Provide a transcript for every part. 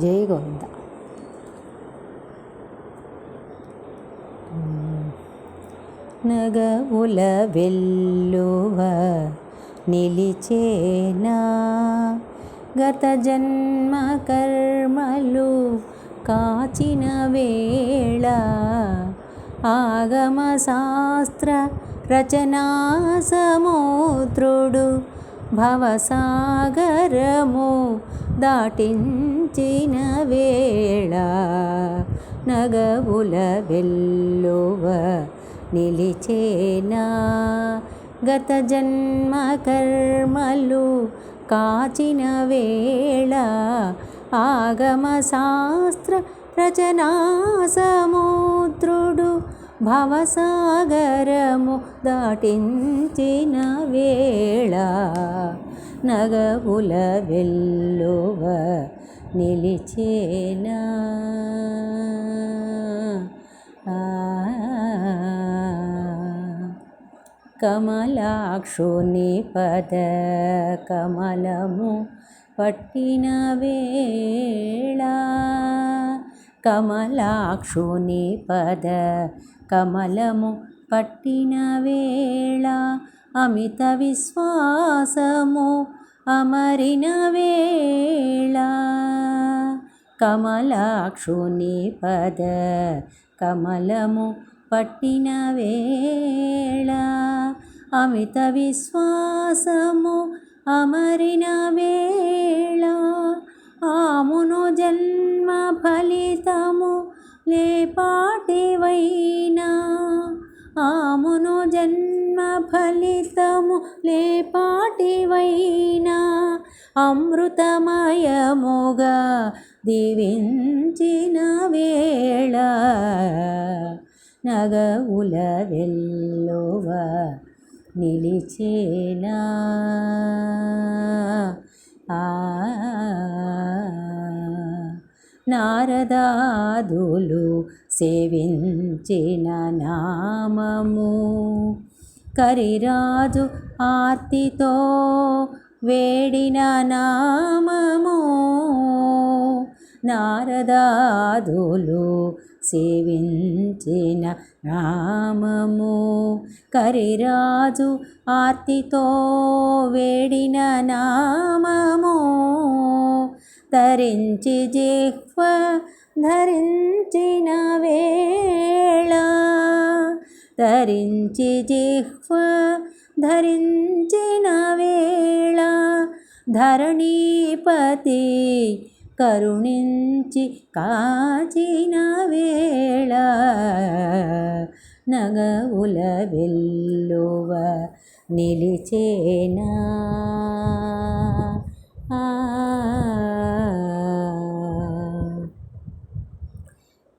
జై గోవింద నగవుల వెల్లువ నిలిచేనా? గత జన్మ కర్మలు కాచిన వేళ ఆగమ శాస్త్ర రచనా సమూత్రుడు భవసాగరము దాటించిన వేళ నగవుల వెల్లువ నిలిచేనా. గత జన్మ కర్మలు కాచిన వేళ ఆగమ శాస్త్ర రచనా సముద్రుడు భవసాగరము దాటించిన వేళ నగవుల వెల్లువ నిలిచేనా ఆ కమలాక్షుని పద కమలము పట్టిన వేళ కమలాక్షుని పద కమలము పట్టిన వేళ అమిత విశ్వాసము అమరిన వేళ. కమలాక్షుని పద కమలము పట్టిన వేళ అమిత విశ్వాసము అమరిన వేళ. ఆమును జన్మ ఫలితము లేపాటివైనా ఆమును జన్మ ఫలితము లేపాటివైనా అమృతమయముగా దీవించిన వేళ నగవుల వెల్లువ నిలిచేనా. ఆ నారదాదులు సేవించిన నామము. కరిరాజు ఆర్తితో వేడిన నామము. నారదాదులు సేవించిన నామము. కరిరాజు ఆర్తితో వేడిన నామము. తరించి జిహ్వ ధరించిన వేళ. ధరించి జిహ్వ ధరించిన వేళ. ధరణీపతి కరుణించి కాచిన వేళ. నగవుల వెల్లువ నిలిచేనా?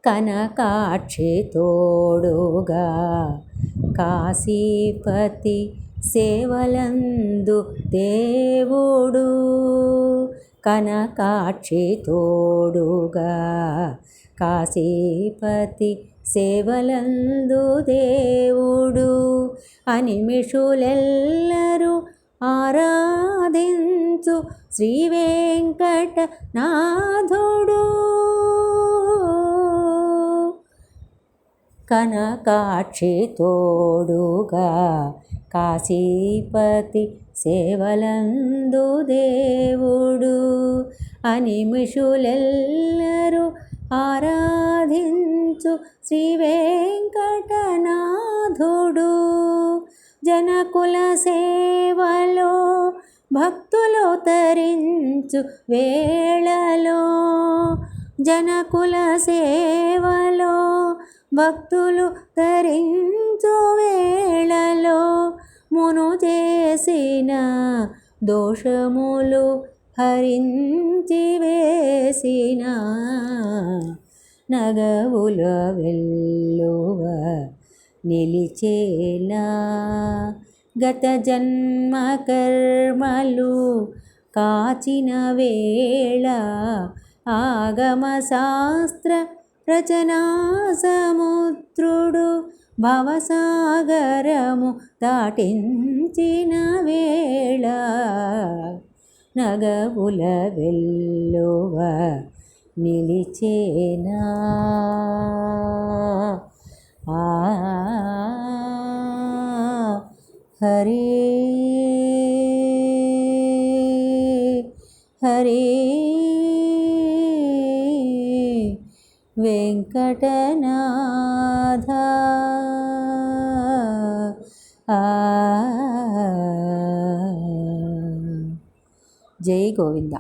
కనకాక్షి తోడుగా. కాశీపతి సేవలందు దేవుడు కనకాక్షి తోడుగా. కాశీపతి సేవలందు దేవుడు అనిమిషులెల్లరూ ఆరాధించు శ్రీ వెంకటనాథు. కనకాక్షి తోడుగా కాశీపతి సేవలందు దేవుడు అనిమిషులెల్లరూ ఆరాధించు శ్రీ వెంకటనాథుడు జనకుల సేవలో భక్తులు తరించు వేళలో జనకుల సేవలో భక్తులు తరించు వేళలో మును చేసిన దోషములు హరించి వేసిన నగవుల వెల్లువ నిలిచేలా గత జన్మ కర్మలు కాచిన వేళ ఆగమ శాస్త్ర రచనా సముద్రుడు భవసాగరము దాటించిన వేళ నగవుల వెల్లువ నిలిచేనా. ఆ హరే హరే వెంకటనాథ ఆ జై గోవింద